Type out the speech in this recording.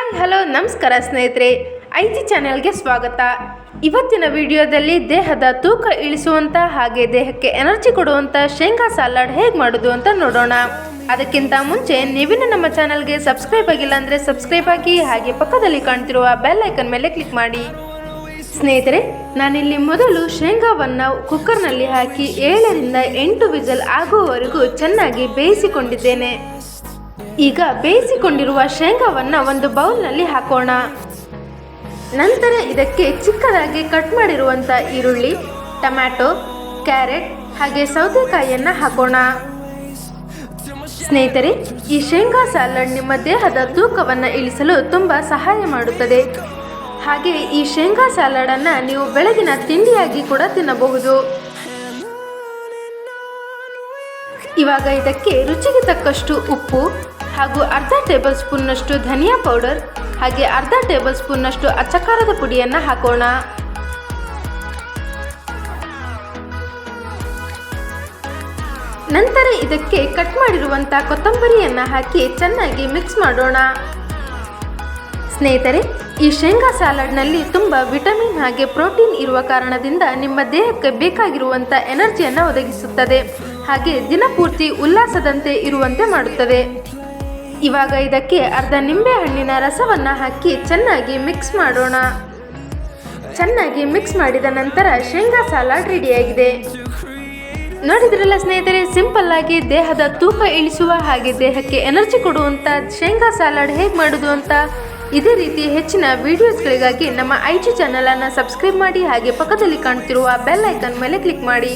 Hi, hello, ನಮಸ್ಕಾರ ಸ್ನೇಹಿತರೆ. I G ಚಾನೆಲ್ಗೆ ಸ್ವಾಗತ. ಇವತ್ತಿನ ವಿಡಿಯೋದಲ್ಲಿ ದೇಹದ ತೂಕ ಇಳಿಸುವಂಥ ಹಾಗೆ ದೇಹಕ್ಕೆ ಎನರ್ಜಿ ಕೊಡುವಂಥ ಶೇಂಗಾ ಸಾಲಾಡ್ ಹೇಗೆ ಮಾಡೋದು ಅಂತ ನೋಡೋಣ. ಅದಕ್ಕಿಂತ ಮುಂಚೆ ನೀವಿನ ನಮ್ಮ ಚಾನಲ್ಗೆ ಸಬ್ಸ್ಕ್ರೈಬ್ ಆಗಿಲ್ಲ ಅಂದರೆ ಸಬ್ಸ್ಕ್ರೈಬ್ ಆಗಿ, ಹಾಗೆ ಪಕ್ಕದಲ್ಲಿ ಕಾಣ್ತಿರುವ ಬೆಲ್ ಐಕನ್ ಮೇಲೆ ಕ್ಲಿಕ್ ಮಾಡಿ. ಸ್ನೇಹಿತರೆ, ನಾನಿಲ್ಲಿ ಮೊದಲು ಶೇಂಗಾವನ್ನು ಕುಕ್ಕರ್ನಲ್ಲಿ ಹಾಕಿ ಏಳರಿಂದ ಎಂಟು ವಿಸಲ್ ಆಗುವವರೆಗೂ ಚೆನ್ನಾಗಿ ಬೇಯಿಸಿಕೊಂಡಿದ್ದೇನೆ. ಈಗ ಬೇಯಿಸಿಕೊಂಡಿರುವ ಶೇಂಗಾವನ್ನು ಒಂದು ಬೌಲ್ನಲ್ಲಿ ಹಾಕೋಣ. ನಂತರ ಇದಕ್ಕೆ ಚಿಕ್ಕದಾಗಿ ಕಟ್ ಮಾಡಿರುವಂಥ ಈರುಳ್ಳಿ, ಟೊಮ್ಯಾಟೊ, ಕ್ಯಾರೆಟ್ ಹಾಗೆ ಸೌತೆಕಾಯಿಯನ್ನು ಹಾಕೋಣ. ಸ್ನೇಹಿತರೆ, ಈ ಶೇಂಗಾ ಸ್ಯಾಲಡ್ ನಿಮ್ಮ ದೇಹದ ತೂಕವನ್ನು ಇಳಿಸಲು ತುಂಬ ಸಹಾಯ ಮಾಡುತ್ತದೆ. ಹಾಗೆ ಈ ಶೇಂಗಾ ಸಾಲಡನ್ನು ನೀವು ಬೆಳಗಿನ ತಿಂಡಿಯಾಗಿ ಕೂಡ ತಿನ್ನಬಹುದು. ಇವಾಗ ಇದಕ್ಕೆ ರುಚಿಗೆ ತಕ್ಕಷ್ಟು ಉಪ್ಪು ಹಾಗೂ ಅರ್ಧ ಟೇಬಲ್ ಸ್ಪೂನ್ನಷ್ಟು ಧನಿಯಾ ಪೌಡರ್ ಹಾಗೆ ಅರ್ಧ ಟೇಬಲ್ ಸ್ಪೂನ್ನಷ್ಟು ಅಚ್ಚಕಾರದ ಪುಡಿಯನ್ನು ಹಾಕೋಣ. ನಂತರ ಇದಕ್ಕೆ ಕಟ್ ಮಾಡಿರುವಂಥ ಕೊತ್ತಂಬರಿಯನ್ನು ಹಾಕಿ ಚೆನ್ನಾಗಿ ಮಿಕ್ಸ್ ಮಾಡೋಣ. ಸ್ನೇಹಿತರೆ, ಈ ಶೇಂಗಾ ಸ್ಯಾಲಡ್ನಲ್ಲಿ ತುಂಬ ವಿಟಮಿನ್ ಹಾಗೆ ಪ್ರೋಟೀನ್ ಇರುವ ಕಾರಣದಿಂದ ನಿಮ್ಮ ದೇಹಕ್ಕೆ ಬೇಕಾಗಿರುವಂಥ ಎನರ್ಜಿಯನ್ನು ಒದಗಿಸುತ್ತದೆ. ಹಾಗೆ ದಿನಪೂರ್ತಿ ಉಲ್ಲಾಸದಂತೆ ಇರುವಂತೆ ಮಾಡುತ್ತದೆ. ಇವಾಗ ಇದಕ್ಕೆ ಅರ್ಧ ನಿಂಬೆ ಹಣ್ಣಿನ ರಸವನ್ನು ಹಾಕಿ ಚೆನ್ನಾಗಿ ಮಿಕ್ಸ್ ಮಾಡೋಣ. ಚೆನ್ನಾಗಿ ಮಿಕ್ಸ್ ಮಾಡಿದ ನಂತರ ಶೇಂಗಾ ಸಲಾಡ್ ರೆಡಿಯಾಗಿದೆ ನೋಡಿದ್ರಲ್ಲ ಸ್ನೇಹಿತರೆ ಸಿಂಪಲ್ ಆಗಿ ದೇಹದ ತೂಕ ಇಳಿಸುವ ಹಾಗೆ ದೇಹಕ್ಕೆ ಎನರ್ಜಿ ಕೊಡುವಂಥ ಶೇಂಗಾ ಸಲಾಡ್ ಹೇಗೆ ಮಾಡೋದು ಅಂತ ಇದೇ ರೀತಿ ಹೆಚ್ಚಿನ ವಿಡಿಯೋಸ್ಗಳಿಗಾಗಿ ನಮ್ಮ ಐ ಜಿ ಚಾನಲನ್ನು ಸಬ್ಸ್ಕ್ರೈಬ್ ಮಾಡಿ ಹಾಗೆ ಪಕ್ಕದಲ್ಲಿ ಕಾಣ್ತಿರುವ ಬೆಲ್ ಐಕನ್ ಮೇಲೆ ಕ್ಲಿಕ್ ಮಾಡಿ.